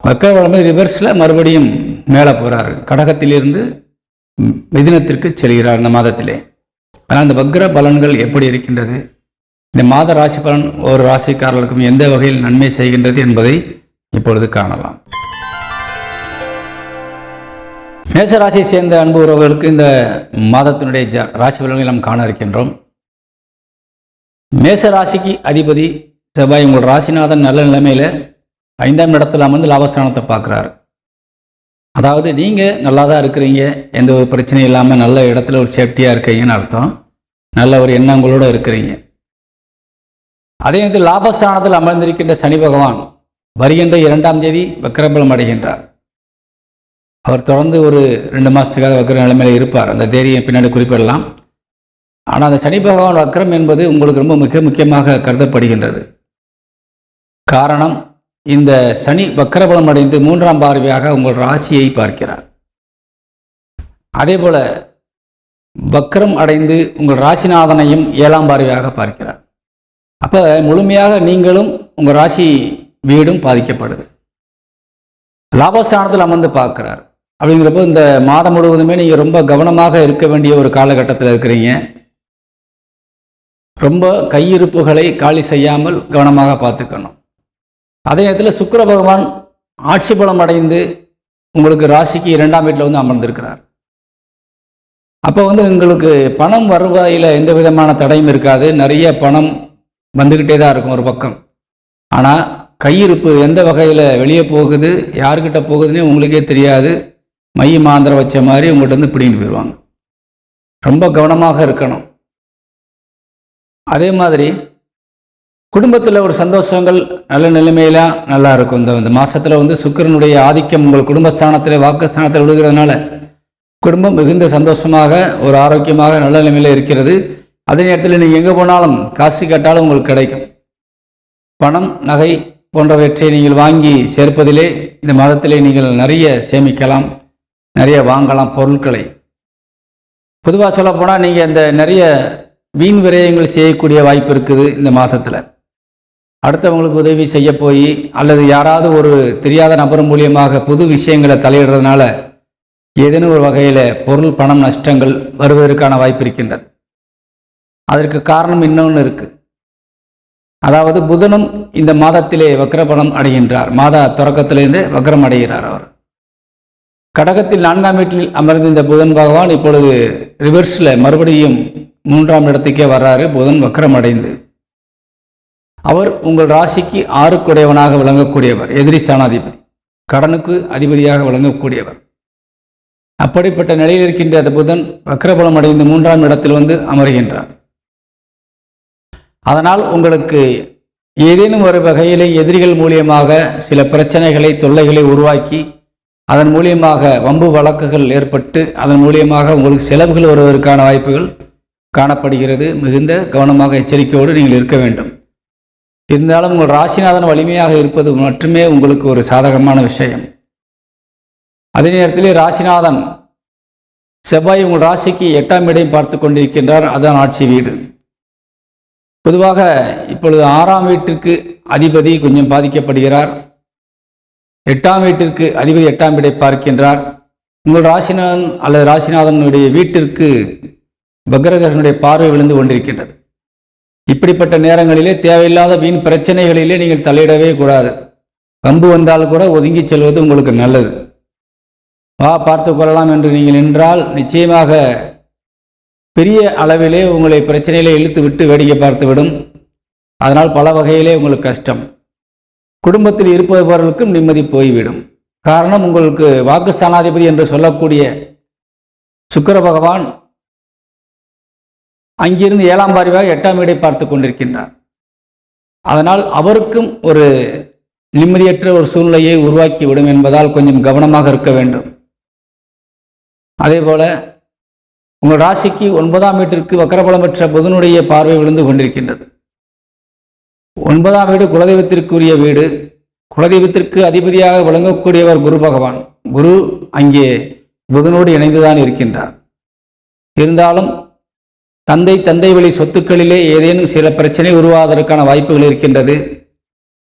வக்கரபலம் ரிவர்ஸில் மறுபடியும் மேலே போகிறார் கடகத்திலிருந்து மிதினத்திற்கு செல்கிறார் இந்த மாதத்திலே. ஆனால் இந்த வக்ர பலன்கள் எப்படி இருக்கின்றது? இந்த மாத ராசி பலன் ஒரு ராசிக்காரர்களுக்கும் எந்த வகையில் நன்மை செய்கின்றது என்பதை இப்பொழுது காணலாம். மேச ராசியை சேர்ந்த அன்பு உறவுகளுக்கு இந்த மாதத்தினுடைய ஜ ராசி பலன்களை நாம் காண இருக்கின்றோம். மேச ராசிக்கு அதிபதி செவ்வாய் உங்கள் ராசிநாதன் நல்ல நிலைமையில் ஐந்தாம் இடத்துல அமர்ந்து லாபஸ்தானத்தை பார்க்குறாரு. அதாவது நீங்கள் நல்லா தான் இருக்கிறீங்க எந்த ஒரு பிரச்சனையும் இல்லாமல் நல்ல இடத்துல ஒரு சேஃப்டியாக இருக்கீங்கன்னு அர்த்தம். நல்ல ஒரு எண்ணங்களோடு இருக்கிறீங்க. அதே நேரத்தில் லாபஸ்தானத்தில் அமர்ந்திருக்கின்ற சனி பகவான் வருகின்ற இரண்டாம் தேதி வக்கரபலம் அடைகின்றார். அவர் தொடர்ந்து ஒரு ரெண்டு மாதத்துக்காக வக்கர நிலைமையில் இருப்பார். அந்த தேதியை பின்னாடி குறிப்பிடலாம். ஆனால் அந்த சனி பகவான் வக்கரம் என்பது உங்களுக்கு ரொம்ப மிக முக்கியமாக கருதப்படுகின்றது. காரணம் இந்த சனி வக்கரபலம் அடைந்து மூன்றாம் பார்வையாக உங்கள் ராசியை பார்க்கிறார். அதே போல வக்கரம் அடைந்து உங்கள் ராசிநாதனையும் ஏழாம் பார்வையாக பார்க்கிறார். அப்போ முழுமையாக நீங்களும் உங்கள் ராசி வீடும் பாதிக்கப்படுது. லாபஸ்தானத்தில் அமர்ந்து பார்க்குறார். அப்படிங்கிறப்போ இந்த மாதம் முழுவதுமே நீங்கள் ரொம்ப கவனமாக இருக்க வேண்டிய ஒரு காலகட்டத்தில் இருக்கிறீங்க. ரொம்ப கையிருப்புகளை காலி செய்யாமல் கவனமாக பார்த்துக்கணும். அதே நேரத்தில் சுக்கர பகவான் ஆட்சி பலம் அடைந்து உங்களுக்கு ராசிக்கு இரண்டாம் வீட்டில் வந்து அமர்ந்திருக்கிறார். அப்போ வந்து உங்களுக்கு பணம் வருவாயில் எந்த விதமான தடையும் இருக்காது. நிறைய பணம் வந்துக்கிட்டே தான் இருக்கும் ஒரு பக்கம். ஆனால் கையிருப்பு எந்த வகையில் வெளியே போகுது யார்கிட்ட போகுதுன்னே உங்களுக்கே தெரியாது. மை மாந்திரம் வச்ச மாதிரி உங்கள்கிட்ட வந்து பிடிங்கிட்டு போயிடுவாங்க ரொம்ப கவனமாக இருக்கணும். அதே மாதிரி குடும்பத்தில் ஒரு சந்தோஷங்கள் நல்ல நிலைமையில நல்லா இருக்கும். இந்த இந்த மாசத்துல வந்து சுக்கிரனுடைய ஆதிக்கம் உங்கள் குடும்பஸ்தானத்தில் வாக்குஸ்தானத்தில் விழுகிறதுனால குடும்பம் மிகுந்த சந்தோஷமாக ஒரு ஆரோக்கியமாக நல்ல நிலைமையில் இருக்கிறது. அதே நேரத்தில் நீங்கள் எங்கே போனாலும் காசு கேட்டாலும் உங்களுக்கு கிடைக்கும். பணம் நகை போன்றவற்றை நீங்கள் வாங்கி சேர்ப்பதிலே இந்த மாதத்திலே நீங்கள் நிறைய சேமிக்கலாம் நிறைய வாங்கலாம் பொருட்களை. பொதுவாக சொல்லப்போனால் நீங்கள் இந்த நிறைய வீண் விரயங்கள் செய்யக்கூடிய வாய்ப்பு இருக்குது இந்த மாதத்தில். அடுத்தவங்களுக்கு உதவி செய்ய போய் அல்லது யாராவது ஒரு தெரியாத நபர் மூலியமாக புது விஷயங்களை தலையிடுறதுனால ஏதேனும் ஒரு வகையில் பொருள் பணம் நஷ்டங்கள் வருவதற்கான வாய்ப்பு இருக்கின்றது. அதற்கு காரணம் இன்னொன்று இருக்கு. அதாவது புதனும் இந்த மாதத்திலே வக்ரபலம் அடைகின்றார். மாத தொடக்கத்திலிருந்தே வக்ரம் அடைகிறார் அவர். கடகத்தில் நான்காம் வீட்டில் அமர்ந்த இந்த புதன் பகவான் இப்பொழுது ரிவர்ஸில் மறுபடியும் மூன்றாம் இடத்துக்கே வர்றாரு. புதன் வக்ரம் அடைந்து. அவர் உங்கள் ராசிக்கு ஆறுக்குடையவனாக விளங்கக்கூடியவர் எதிரி ஸ்தானாதிபதி. கடனுக்கு அதிபதியாக விளங்கக்கூடியவர். அப்படிப்பட்ட நிலையில் இருக்கின்ற அந்த புதன் வக்ரபலம் அடைந்து மூன்றாம் இடத்தில் வந்து அமர்கின்றார். அதனால் உங்களுக்கு ஏதேனும் ஒரு வகையிலே எதிரிகள் மூலியமாக சில பிரச்சனைகளை தொல்லைகளை உருவாக்கி அதன் மூலியமாக வம்பு வழக்குகள் ஏற்பட்டு அதன் மூலியமாக உங்களுக்கு செலவுகள் வருவதற்கான வாய்ப்புகள் காணப்படுகிறது. மிகுந்த கவனமாக எச்சரிக்கையோடு நீங்கள் இருக்க வேண்டும். இருந்தாலும் உங்கள் ராசிநாதன் வலிமையாக இருப்பது மட்டுமே உங்களுக்கு ஒரு சாதகமான விஷயம். அதே நேரத்திலே ராசிநாதன் செவ்வாய் உங்கள் ராசிக்கு எட்டாம் இடையும் பார்த்து கொண்டிருக்கின்றார். அதுதான் ஆட்சி வீடு. பொதுவாக இப்பொழுது ஆறாம் வீட்டிற்கு அதிபதி கொஞ்சம் பாதிக்கப்படுகிறார். எட்டாம் வீட்டிற்கு அதிபதி எட்டாம் வீடை பார்க்கின்றார். உங்கள் ராசிநாதன் அல்லது ராசிநாதனுடைய வீட்டிற்கு பக்ரகரனுடைய பார்வை விழுந்து கொண்டிருக்கின்றது. இப்படிப்பட்ட நேரங்களிலே தேவையில்லாத வீண் பிரச்சனைகளிலே நீங்கள் தலையிடவே கூடாது. கம்பு வந்தால் கூட ஒதுங்கி செல்வது உங்களுக்கு நல்லது. வா பார்த்து கொள்ளலாம் என்று நீங்கள் நின்றால் நிச்சயமாக பெரிய அளவிலே உங்களை பிரச்சனையிலே இழுத்து விட்டு வேடிக்கை பார்த்துவிடும் அதனால் பல வகையிலே உங்களுக்கு கஷ்டம். குடும்பத்தில் இருப்பவர்களுக்கும் நிம்மதி போய்விடும். காரணம் உங்களுக்கு வாக்குஸ்தானாதிபதி என்று சொல்லக்கூடிய சுக்கர பகவான் அங்கிருந்து ஏழாம் பாரிவாக எட்டாம் வீடை பார்த்து கொண்டிருக்கின்றார். அதனால் அவருக்கும் ஒரு நிம்மதியற்ற ஒரு சூழ்நிலையை உருவாக்கிவிடும் என்பதால் கொஞ்சம் கவனமாக இருக்க வேண்டும். அதே போல் உங்கள் ராசிக்கு ஒன்பதாம் வீட்டிற்கு வக்கரபலம் பெற்ற புதனுடைய பார்வை விழுந்து கொண்டிருக்கின்றது. ஒன்பதாம் வீடு குலதெய்வத்திற்குரிய வீடு. குலதெய்வத்திற்கு அதிபதியாக விளங்கக்கூடியவர் குரு பகவான். குரு அங்கே புதனோடு இணைந்துதான் இருக்கின்றார். இருந்தாலும் தந்தை தந்தை வழி சொத்துக்களிலே ஏதேனும் சில பிரச்சனை உருவாவதற்கான வாய்ப்புகள் இருக்கின்றது.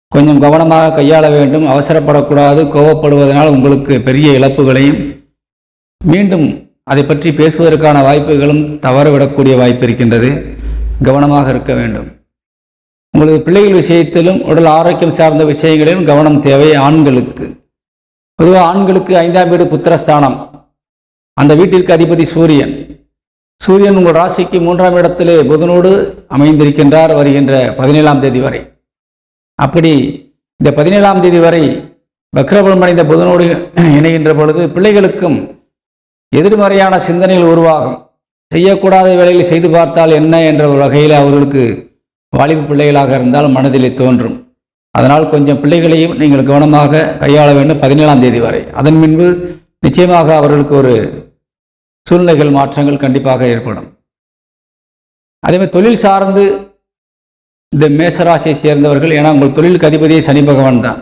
கொஞ்சம் கவனமாக கையாள வேண்டும். அவசரப்படக்கூடாது. கோவப்படுவதனால் உங்களுக்கு பெரிய இழப்புகளையும் மீண்டும் அதை பற்றி பேசுவதற்கான வாய்ப்புகளும் தவறவிடக்கூடிய வாய்ப்பு இருக்கின்றது. கவனமாக இருக்க வேண்டும். உங்களது பிள்ளைகள் விஷயத்திலும் உடல் ஆரோக்கியம் சார்ந்த விஷயங்களிலும் கவனம் தேவை ஆண்களுக்கு. பொதுவாக ஆண்களுக்கு ஐந்தாம் வீடு புத்திரஸ்தானம். அந்த வீட்டிற்கு அதிபதி சூரியன். சூரியன் உங்கள் ராசிக்கு மூன்றாம் இடத்திலே புதனோடு அமைந்திருக்கின்றார் வருகின்ற பதினேழாம் தேதி வரை. அப்படி இந்த பதினேழாம் தேதி வரை வக்ரபலம் அடைந்த புதனோடு இணைகின்ற பொழுது பிள்ளைகளுக்கும் எதிர்மறையான சிந்தனைகள் உருவாகும். செய்யக்கூடாத வேலைகளை செய்து பார்த்தால் என்ன என்ற ஒரு வகையில் அவர்களுக்கு வாலிப பிள்ளைகளாக இருந்தால் மனதிலே தோன்றும். அதனால் கொஞ்சம் பிள்ளைகளையும் நீங்கள் கவனமாக கையாள வேண்டும் பதினேழாம் தேதி வரை. அதன் பின்பு நிச்சயமாக அவர்களுக்கு ஒரு சூழ்நிலைகள் மாற்றங்கள் கண்டிப்பாக ஏற்படும். அதேமாதிரி தொழில் சார்ந்து இந்த மேசராசியை சேர்ந்தவர்கள் ஏன்னா உங்கள் தொழிலுக்கு அதிபதியே சனி பகவான் தான்.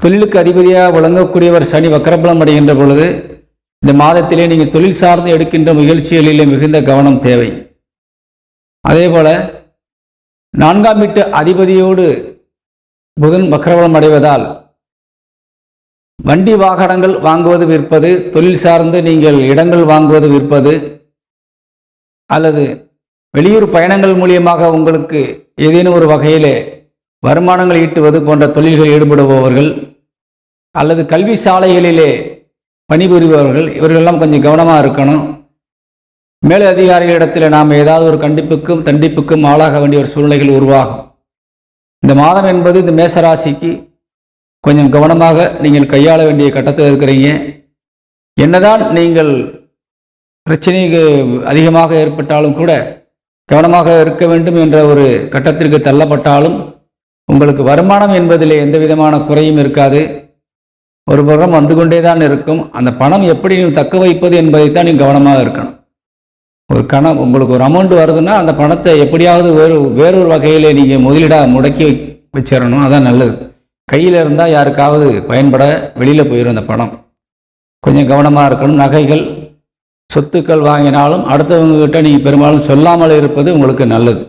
தொழிலுக்கு அதிபதியாக விளங்கக்கூடியவர் சனி வக்கரபலம் அடைகின்ற பொழுது இந்த மாதத்திலே நீங்கள் தொழில் சார்ந்து எடுக்கின்ற முயற்சிகளிலே மிகுந்த கவனம் தேவை. அதே போல் நான்காம் வீட்டு அதிபதியோடு புதன் வக்கரபலம் அடைவதால் வண்டி வாகனங்கள் வாங்குவது விற்பது தொழில் சார்ந்து நீங்கள் இடங்கள் வாங்குவது விற்பது அல்லது வெளியூர் பயணங்கள் மூலியமாக உங்களுக்கு ஏதேனும் ஒரு வகையிலே வருமானங்கள் ஈட்டுவது போன்ற தொழில்களில் ஈடுபடுபவர்கள் அல்லது கல்வி சாலைகளிலே பணிபுரிபவர்கள் இவர்களெல்லாம் கொஞ்சம் கவனமாக இருக்கணும். மேல அதிகாரிகளிடத்தில் நாம் ஏதாவது ஒரு கண்டிப்புக்கும் தண்டிப்புக்கும் ஆளாக வேண்டிய ஒரு சூழ்நிலைகள் உருவாகும். இந்த மாதம் என்பது இந்த மேசராசிக்கு கொஞ்சம் கவனமாக நீங்கள் கையாள வேண்டிய கட்டத்தில் இருக்கிறீங்க. என்னதான் நீங்கள் பிரச்சனைக்கு அதிகமாக ஏற்பட்டாலும் கூட கவனமாக இருக்க வேண்டும் என்ற ஒரு கட்டத்திற்கு தள்ளப்பட்டாலும் உங்களுக்கு வருமானம் என்பதிலே எந்த விதமான குறையும் இருக்காது. ஒரு புறம் வந்து கொண்டே தான் இருக்கும். அந்த பணம் எப்படி நீங்கள் தக்க வைப்பது என்பதைத்தான் நீங்கள் கவனமாக இருக்கணும். ஒரு கணம் உங்களுக்கு ஒரு அமௌண்ட் வருதுன்னா அந்த பணத்தை எப்படியாவது வேறு வேறொரு வகையில் நீங்கள் முதலீடாக முடக்கி வச்சிடணும் அதான் நல்லது. கையில் இருந்தால் யாருக்காவது பயன்பட வெளியில் போயிடும் அந்த பணம். கொஞ்சம் கவனமாக இருக்கணும். நகைகள் சொத்துக்கள் வாங்கினாலும் அடுத்தவங்ககிட்ட நீங்கள் பெரும்பாலும் சொல்லாமல் இருப்பது உங்களுக்கு நல்லது.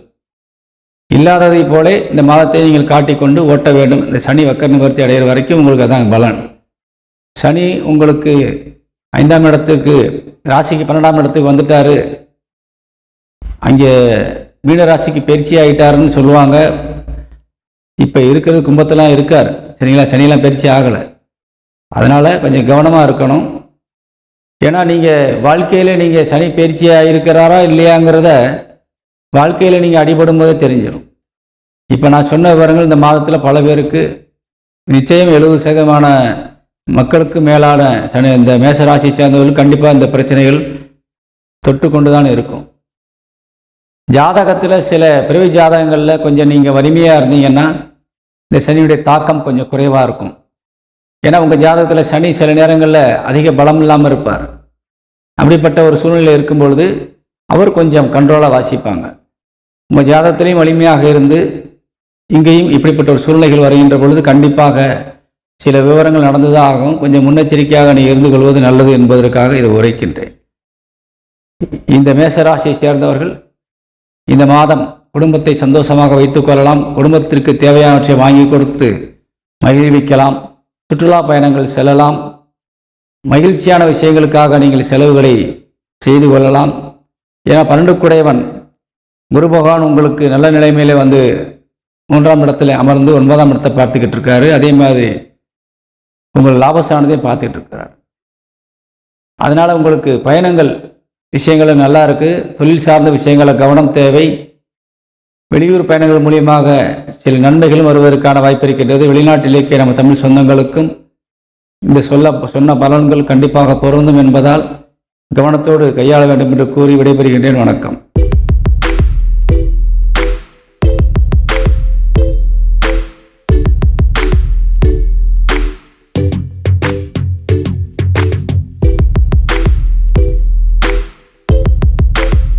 இல்லாததை போலே இந்த மாதத்தை நீங்கள் காட்டிக்கொண்டு ஓட்ட வேண்டும். இந்த சனி வக்கர நிவர்த்தி அடைகிற வரைக்கும் உங்களுக்கு அதான் பலன். சனி உங்களுக்கு ஐந்தாம் இடத்துக்கு ராசிக்கு பன்னெண்டாம் இடத்துக்கு வந்துட்டாரு. அங்கே மீன ராசிக்கு பயிற்சி ஆகிட்டாருன்னு சொல்லுவாங்க. இப்போ இருக்கிறது கும்பத்தெல்லாம் இருக்கார். சரிங்களா? சனியெல்லாம் பயிற்சி ஆகலை. அதனால் கொஞ்சம் கவனமாக இருக்கணும். ஏன்னா நீங்கள் வாழ்க்கையில் நீங்கள் சனி பயிற்சியாக இருக்கிறாரா இல்லையாங்கிறத வாழ்க்கையில் நீங்கள் அடிபடும் போதே தெரிஞ்சிடும் இப்போ நான் சொன்ன விவரங்கள் இந்த மாதத்தில் பல பேருக்கு நிச்சயம் எழுபது சதவீதமான மக்களுக்கு மேலான சனி இந்த மேசராசி சேர்ந்தவர்கள் கண்டிப்பாக இந்த பிரச்சனைகள் தொட்டு கொண்டு தான் இருக்கும். ஜாதகத்தில் சில பிறவி ஜாதகங்களில் கொஞ்சம் நீங்கள் வலிமையாக இருந்தீங்கன்னா இந்த சனியுடைய தாக்கம் கொஞ்சம் குறைவாக இருக்கும். ஏன்னா உங்கள் ஜாதகத்தில் சனி சில நேரங்களில் அதிக பலம் இல்லாமல் இருப்பார். அப்படிப்பட்ட ஒரு சூழ்நிலை இருக்கும் பொழுது அவர் கொஞ்சம் கண்ட்ரோலாக வாசிப்பாங்க. உங்கள் ஜாதகத்திலையும் வலிமையாக இருந்து இங்கேயும் இப்படிப்பட்ட ஒரு சூழ்நிலைகள் வருகின்ற பொழுது கண்டிப்பாக சில விவரங்கள் நடந்ததாக ஆகும் கொஞ்சம் முன்னெச்சரிக்கையாக நீ இருந்து கொள்வது நல்லது என்பதற்காக இதை உரைக்கின்றேன். இந்த மேசராசியை சேர்ந்தவர்கள் இந்த மாதம் குடும்பத்தை சந்தோஷமாக வைத்துக் கொள்ளலாம். குடும்பத்திற்கு தேவையானவற்றை வாங்கி கொடுத்து மகிழ்விக்கலாம். சுற்றுலா பயணங்கள் செல்லலாம். மகிழ்ச்சியான விஷயங்களுக்காக நீங்கள் செலவுகளை செய்து கொள்ளலாம். ஏன்னா பன்னெண்டு குடையவன் குரு பகவான் உங்களுக்கு நல்ல நிலைமையில வந்து மூன்றாம் இடத்துல அமர்ந்து ஒன்பதாம் இடத்தை பார்த்துக்கிட்டு இருக்காரு. அதே மாதிரி உங்கள் லாபஸ்தானத்தையும் பார்த்துக்கிட்டு இருக்கிறார். அதனால் உங்களுக்கு பயணங்கள் விஷயங்கள் நல்லா இருக்குது தொழில் சார்ந்த விஷயங்கள கவனம் தேவை. வெளியூர் பயணங்கள் மூலியமாக சில நன்மைகளும் வருவதற்கான வாய்ப்பு இருக்கின்றது. வெளிநாட்டிலேயே நம்ம தமிழ் சொந்தங்களுக்கும் இந்த சொல்ல சொன்ன பலன்கள் கண்டிப்பாக பொருந்தும் என்பதால் கவனத்தோடு கையாள வேண்டும் என்று கூறி விடைபெறுகின்றேன். வணக்கம்.